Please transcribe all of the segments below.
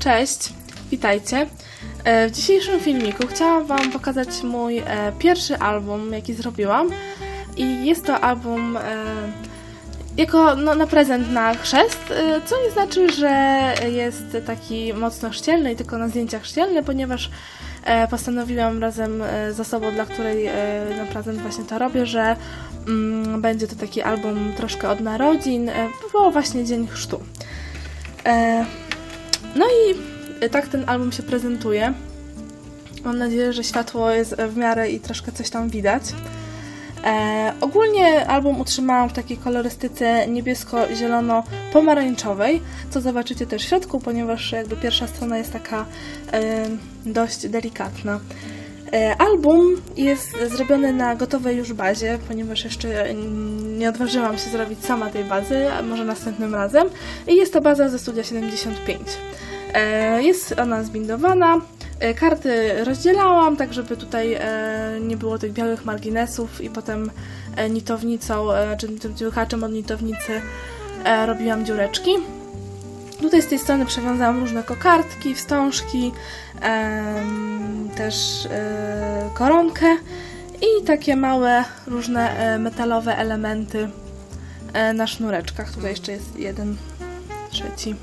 Cześć, witajcie. E, W dzisiejszym filmiku chciałam Wam pokazać mój e, pierwszy album, jaki zrobiłam. I jest to album e, jako no, na prezent na chrzest, co nie znaczy, że jest taki mocno chrzcielny i tylko na zdjęciach chrzcielny, ponieważ postanowiłam razem z osobą, dla której na prezent właśnie to robię, że mm, będzie to taki album troszkę od narodzin, było właśnie dzień chrztu. No i tak ten album się prezentuje. Mam nadzieję, że światło jest w miarę i troszkę coś tam widać. E, ogólnie album utrzymałam w takiej kolorystyce niebiesko-zielono-pomarańczowej, co zobaczycie też w środku, ponieważ jakby pierwsza strona jest taka e, dość delikatna. E, album jest zrobiony na gotowej już bazie, ponieważ jeszcze nie odważyłam się zrobić sama tej bazy, a może następnym razem. I jest to baza ze Studia 75. E, Jest ona zbindowana. E, Karty rozdzielałam, tak żeby tutaj nie było tych białych marginesów i potem nitownicą, czy tym dziurkaczem od nitownicy robiłam dziureczki. Tutaj z tej strony przewiązałam różne kokardki, wstążki, też e, koronkę i takie małe, różne e, metalowe elementy e, na sznureczkach. Tutaj jeszcze jest jeden, trzeci.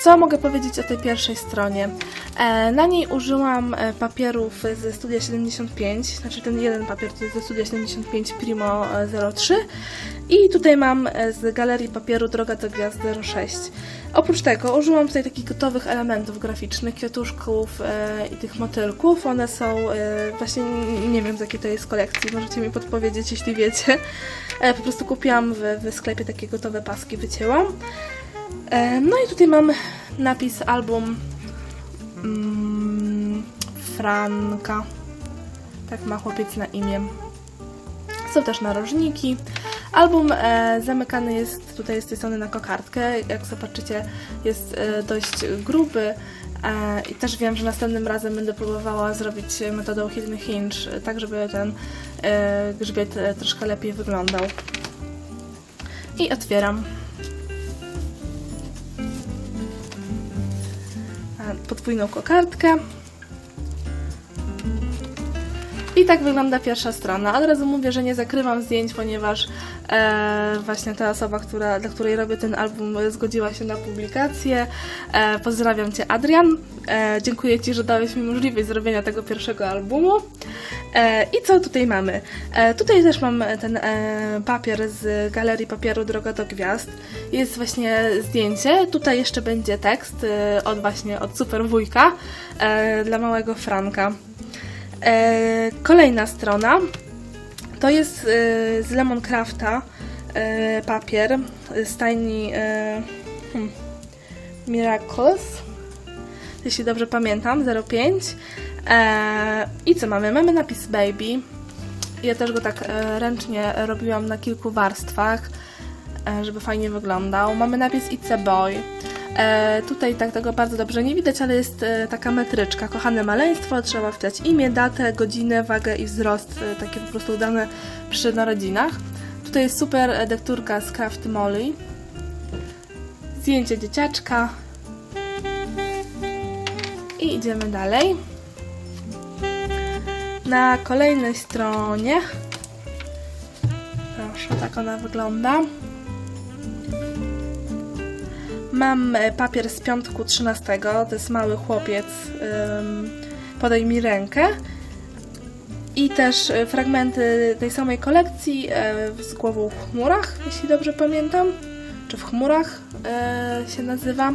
Co mogę powiedzieć o tej pierwszej stronie? E, Na niej użyłam e, papierów ze Studia 75, znaczy ten jeden papier to jest ze Studia 75 Primo e, 03 i tutaj mam e, z galerii papieru Droga do Gwiazd 06. Oprócz tego użyłam tutaj takich gotowych elementów graficznych, kwiatuszków e, i tych motylków. One są e, właśnie, nie wiem z jakiej to jest kolekcji, możecie mi podpowiedzieć jeśli wiecie. E, po prostu kupiłam w, w sklepie takie gotowe paski, wycięłam. E, No i tutaj mam napis album mm, Franka. Tak ma chłopiec na imię. Są też narożniki. Album e, zamykany jest tutaj z tej strony na kokardkę. Jak zobaczycie, jest e, dość gruby. E, I też wiem, że następnym razem będę próbowała zrobić metodą hidden hinge, tak żeby ten e, grzbiet e, troszkę lepiej wyglądał. I otwieram. Podwójną kokardkę. I tak wygląda pierwsza strona. Od razu mówię, że nie zakrywam zdjęć, ponieważ e, właśnie ta osoba, która, dla której robię ten album, zgodziła się na publikację. E, pozdrawiam Cię, Adrian. E, dziękuję Ci, że dałeś mi możliwość zrobienia tego pierwszego albumu. E, I co tutaj mamy? E, tutaj też mam ten e, papier z galerii papieru Droga do Gwiazd. Jest właśnie zdjęcie. Tutaj jeszcze będzie tekst e, od właśnie od super wujka e, dla małego Franka. E, kolejna strona to jest e, z Lemoncrafta e, papier z Tiny hmm, Miracles, jeśli dobrze pamiętam, 05. E, I co mamy? Mamy napis Baby. Ja też go tak ręcznie robiłam na kilku warstwach, żeby fajnie wyglądał. Mamy napis It's a Boy. E, tutaj tak tego bardzo dobrze nie widać, ale jest e, taka metryczka. Kochane maleństwo, trzeba wpisać imię, datę, godzinę, wagę i wzrost, e, takie po prostu dane przy narodzinach. Tutaj jest super e, dekturka z Craft Molly. Zdjęcie dzieciaczka. I idziemy dalej. Na kolejnej stronie proszę, tak ona wygląda. Mam e, papier z piątku 13, to jest mały chłopiec, podaj mi rękę. I też e, fragmenty tej samej kolekcji e, z głową w chmurach, jeśli dobrze pamiętam, czy w chmurach się nazywa.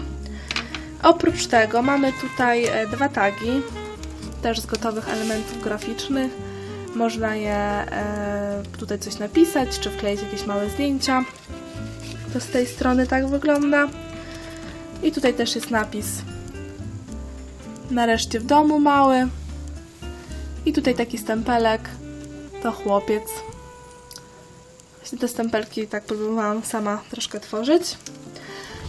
Oprócz tego mamy tutaj dwa tagi, też z gotowych elementów graficznych. Można je tutaj coś napisać, czy wkleić jakieś małe zdjęcia. To z tej strony tak wygląda. I tutaj też jest napis Nareszcie w domu mały. I tutaj taki stempelek. To chłopiec. Właśnie te stempelki tak próbowałam sama troszkę tworzyć.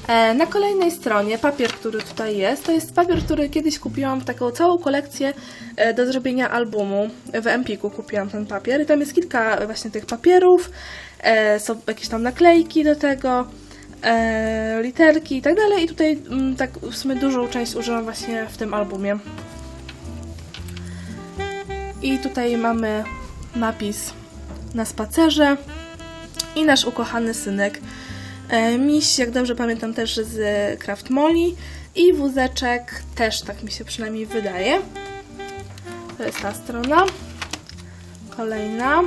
E, Na kolejnej stronie papier, który tutaj jest, to jest papier, który kiedyś kupiłam w taką całą kolekcję e, do zrobienia albumu. W Empiku kupiłam ten papier i tam jest kilka właśnie tych papierów, e, są jakieś tam naklejki do tego. E, literki i tak dalej. I tutaj mm, tak w sumie dużą część użyłam właśnie w tym albumie. I tutaj mamy napis na spacerze i nasz ukochany synek e, miś, jak dobrze pamiętam też z Craft Molly i wózeczek też tak mi się przynajmniej wydaje. To jest ta strona. Kolejna.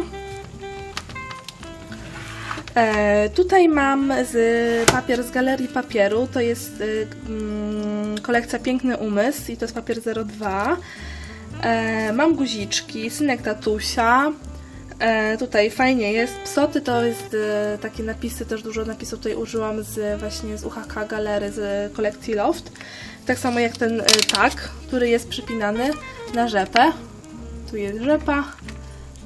E, tutaj mam z papier z Galerii Papieru. To jest e, mm, kolekcja Piękny Umysł i to jest papier 02. E, mam guziczki, synek tatusia. E, tutaj fajnie jest. Psoty to jest e, takie napisy, też dużo napisów tutaj użyłam z właśnie z UHK Galery z kolekcji Loft. Tak samo jak ten e, tag, który jest przypinany na rzepę. Tu jest rzepa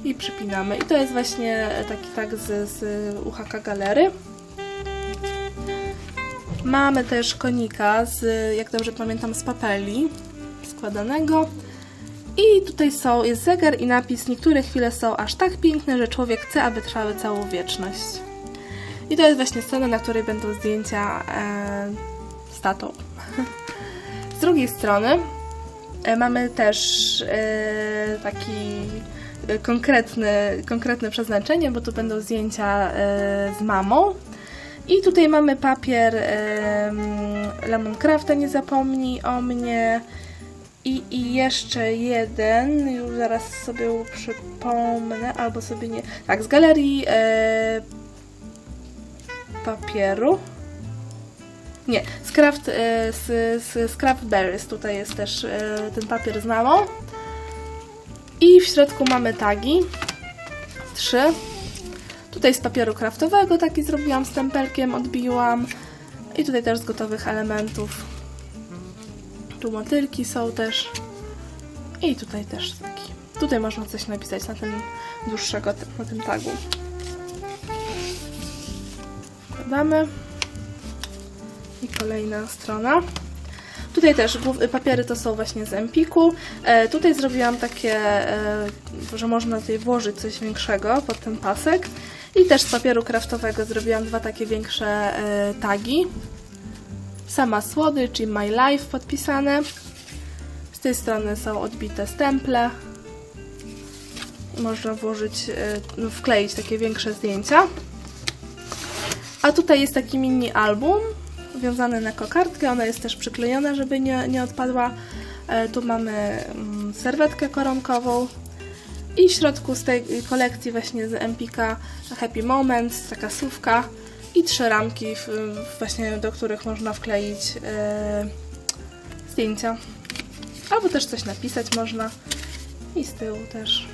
i przypinamy. I to jest właśnie taki tag z, z UHK Galery. Mamy też konika z, jak dobrze pamiętam, z papeli składanego. I tutaj są, jest zegar i napis Niektóre chwile są aż tak piękne, że człowiek chce, aby trwały całą wieczność. I to jest właśnie scena, na której będą zdjęcia e, z tatą. Z drugiej strony e, mamy też e, taki e, konkretny, konkretne przeznaczenie, bo tu będą zdjęcia e, z mamą. I tutaj mamy papier e, Lemoncrafta, nie zapomnij o mnie. I, I jeszcze jeden, już zaraz sobie przypomnę, albo sobie nie. Tak, z galerii papieru. Nie, z Craft, z, z, z Craft Berries. Tutaj jest też ten papier z mamą. I w środku mamy tagi. Trzy. Tutaj z papieru kraftowego taki zrobiłam stempelkiem, odbiłam. I tutaj też z gotowych elementów tu motylki są też. I tutaj też taki. Tutaj można coś napisać na tym dłuższego, na tym tagu. Wkładamy. I kolejna strona. Tutaj też papiery to są właśnie z Empiku. E, tutaj zrobiłam takie, e, że można tutaj włożyć coś większego pod ten pasek. I też z papieru kraftowego zrobiłam dwa takie większe e, tagi. Sama słodycz i My Life podpisane. Z tej strony są odbite stemple. Można włożyć, e, no, wkleić takie większe zdjęcia. A tutaj jest taki mini album wiązany na kokardkę. Ona jest też przyklejona, żeby nie, nie odpadła. E, Tu mamy mm, serwetkę koronkową. I w środku z tej kolekcji właśnie z Empika Happy Moments, taka słówka i trzy ramki, właśnie do których można wkleić e, zdjęcia. Albo też coś napisać można. I z tyłu też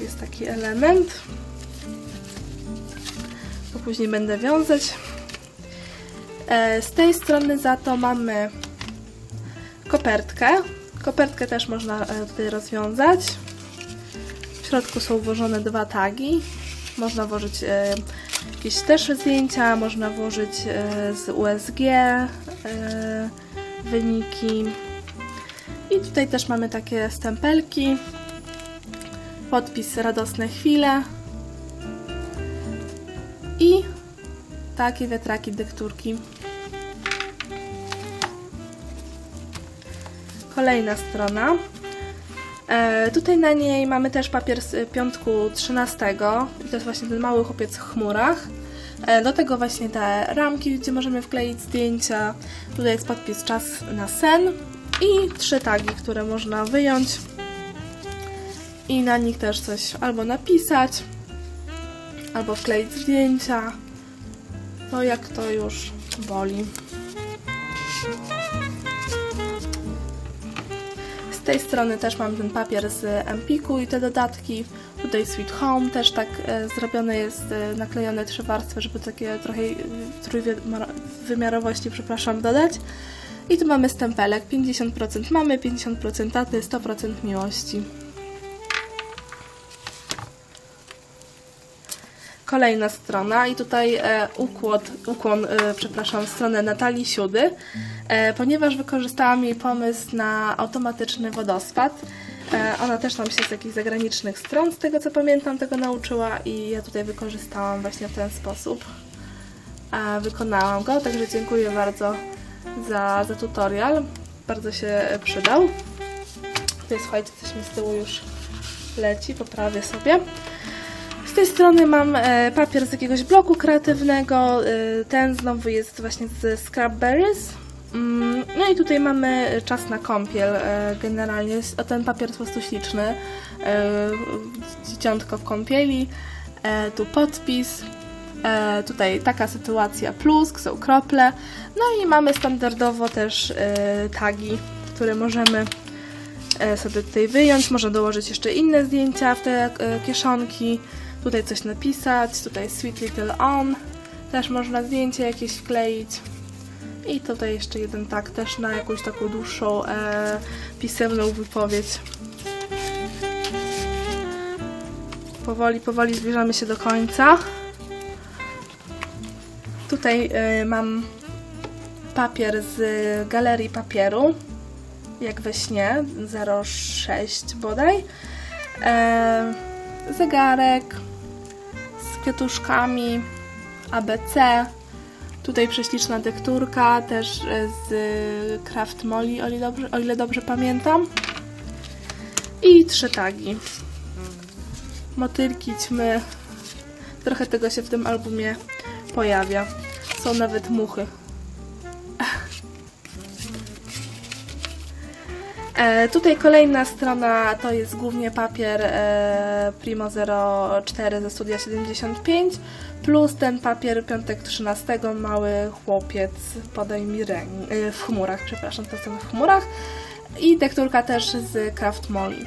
jest taki element. To później będę wiązać. E, z tej strony za to mamy kopertkę. Kopertkę też można e, tutaj rozwiązać. W środku są włożone dwa tagi. Można włożyć e, jakieś też zdjęcia, można włożyć z USG wyniki. I tutaj też mamy takie stempelki. Podpis Radosne chwile. I takie wiatraki dykturki. Kolejna strona. E, tutaj na niej mamy też papier z piątku 13. I to jest właśnie ten mały chłopiec w chmurach. E, do tego właśnie te ramki, gdzie możemy wkleić zdjęcia. Tutaj jest podpis czas na sen. I trzy tagi, które można wyjąć. I na nich też coś albo napisać, albo wkleić zdjęcia. No jak to już boli. Tej strony też mam ten papier z Empiku i te dodatki. Tutaj Sweet Home też tak e, zrobione jest, e, naklejone trzy warstwy, żeby takie trochę e, trójwymiarowości, przepraszam, dodać. I tu mamy stempelek, 50% mamy, 50% taty, 100% miłości. Kolejna strona i tutaj ukłon, ukłon przepraszam, stronę Natalii Siudy, ponieważ wykorzystałam jej pomysł na automatyczny wodospad. E, ona też nam się z jakichś zagranicznych stron, z tego co pamiętam, tego nauczyła i ja tutaj wykorzystałam właśnie w ten sposób. e, wykonałam go, także dziękuję bardzo za, za tutorial. Bardzo się e, przydał. Tutaj słuchajcie, coś mi z tyłu już leci, poprawię sobie. Z tej strony mam e, papier z jakiegoś bloku kreatywnego. E, ten znowu jest właśnie z Scrapberries. Mm, No i tutaj mamy czas na kąpiel. E, generalnie ten papier jest po prostu śliczny. E, dzieciątko w kąpieli. E, tu podpis. Tutaj taka sytuacja plusk, są krople. No i mamy standardowo też tagi, które możemy sobie tutaj wyjąć. Można dołożyć jeszcze inne zdjęcia w te kieszonki. Tutaj coś napisać. Tutaj Sweet Little On. Też można zdjęcie jakieś wkleić. I tutaj jeszcze jeden tak też na jakąś taką dłuższą e, pisemną wypowiedź. Powoli, powoli zbliżamy się do końca. Tutaj e, mam papier z galerii papieru, jak we śnie, 06 bodaj. E, zegarek z kwiatuszkami, ABC. Tutaj prześliczna tekturka, też e, z Craft Molly, o ile dobrze, o ile dobrze pamiętam. I trzy tagi. Motylki, ćmy. Trochę tego się w tym albumie pojawia. Są nawet muchy. E, tutaj kolejna strona to jest głównie papier e, Primo 04 ze studia 75 plus ten papier piątek 13 mały chłopiec podaj mi rękę e, w chmurach, przepraszam, to są w chmurach i tekturka też z Craft Molly.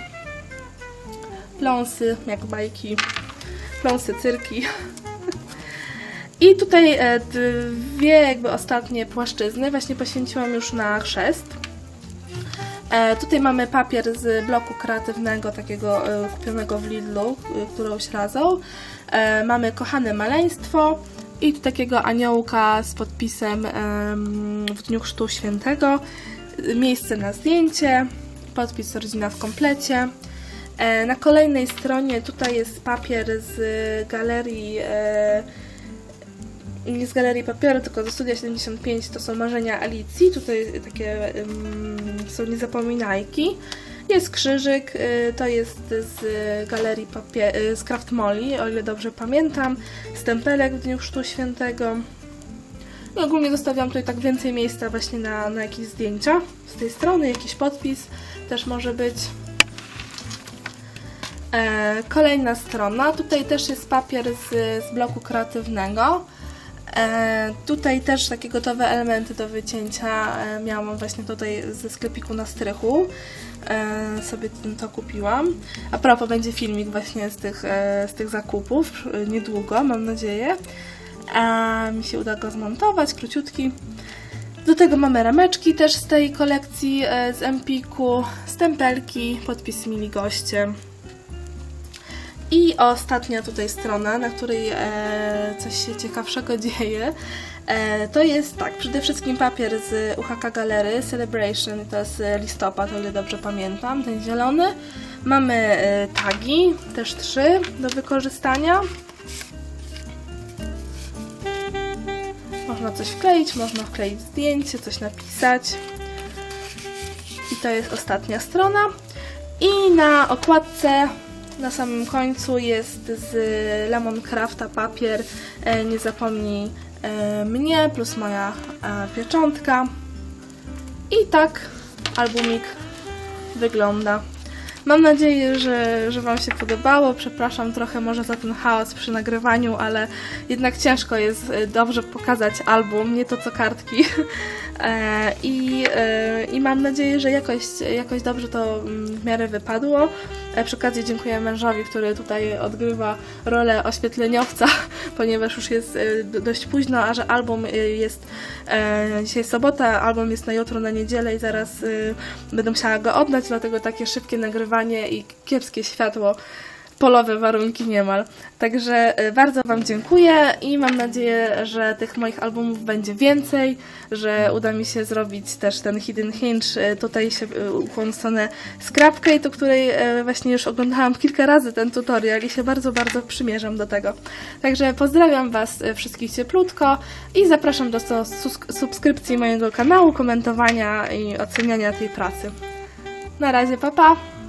Pląsy jak bajki, pląsy cyrki. I tutaj e, dwie jakby ostatnie płaszczyzny właśnie poświęciłam już na chrzest. E, tutaj mamy papier z bloku kreatywnego, takiego e, kupionego w Lidlu, e, którąś razą. E, mamy kochane maleństwo i takiego aniołka z podpisem em, w dniu chrztu świętego. E, Miejsce na zdjęcie, podpis rodzina w komplecie. E, na kolejnej stronie tutaj jest papier z galerii e, nie z Galerii Papieru, tylko ze Studia 75 to są marzenia Alicji. Tutaj takie są niezapominajki. Jest krzyżyk, y, to jest z Galerii Papie- y, z Craft Molly, o ile dobrze pamiętam. Stempelek w Dniu Chrztu Świętego. I ogólnie zostawiam tutaj tak więcej miejsca właśnie na, na jakieś zdjęcia z tej strony, jakiś podpis też może być. E, kolejna strona. Tutaj też jest papier z, z bloku kreatywnego. E, tutaj też takie gotowe elementy do wycięcia e, miałam właśnie tutaj ze sklepiku na strychu. E, sobie to kupiłam. A propos będzie filmik właśnie z tych, z tych zakupów niedługo, mam nadzieję. A mi się uda go zmontować, króciutki. Do tego mamy rameczki też z tej kolekcji z Empiku, stempelki, podpis mili goście. I ostatnia tutaj strona, na której e, coś się ciekawszego dzieje, e, to jest tak, przede wszystkim papier z UHK Galery Celebration, to jest e, listopad, o ile dobrze pamiętam, ten zielony. Mamy e, tagi, też trzy do wykorzystania. Można coś wkleić, można wkleić zdjęcie, coś napisać. I to jest ostatnia strona. I na okładce na samym końcu jest z Lemon Crafta papier e, Nie zapomnij e, mnie plus moja e, pieczątka. I tak albumik wygląda. Mam nadzieję, że, że Wam się podobało. Przepraszam trochę może za ten chaos przy nagrywaniu, ale jednak ciężko jest dobrze pokazać album, nie to co kartki. I, I mam nadzieję, że jakoś, jakoś dobrze to mm, w miarę wypadło. E, Przy okazji dziękuję mężowi, który tutaj odgrywa rolę oświetleniowca, ponieważ już jest e, do- dość późno, a że album e, jest dzisiaj sobota, album jest na jutro, na niedzielę i zaraz będę musiała go oddać, dlatego takie szybkie nagrywanie i kiepskie światło polowe warunki niemal. Także e, bardzo Wam dziękuję i mam nadzieję, że tych moich albumów będzie więcej, że uda mi się zrobić też ten Hidden Hinge. E, Tutaj się ukłon w stronę Scrapcake, do której właśnie już oglądałam kilka razy ten tutorial i się bardzo, bardzo przymierzam do tego. Także pozdrawiam Was wszystkich cieplutko i zapraszam do subskrypcji mojego kanału, komentowania i oceniania tej pracy. Na razie, papa! Pa.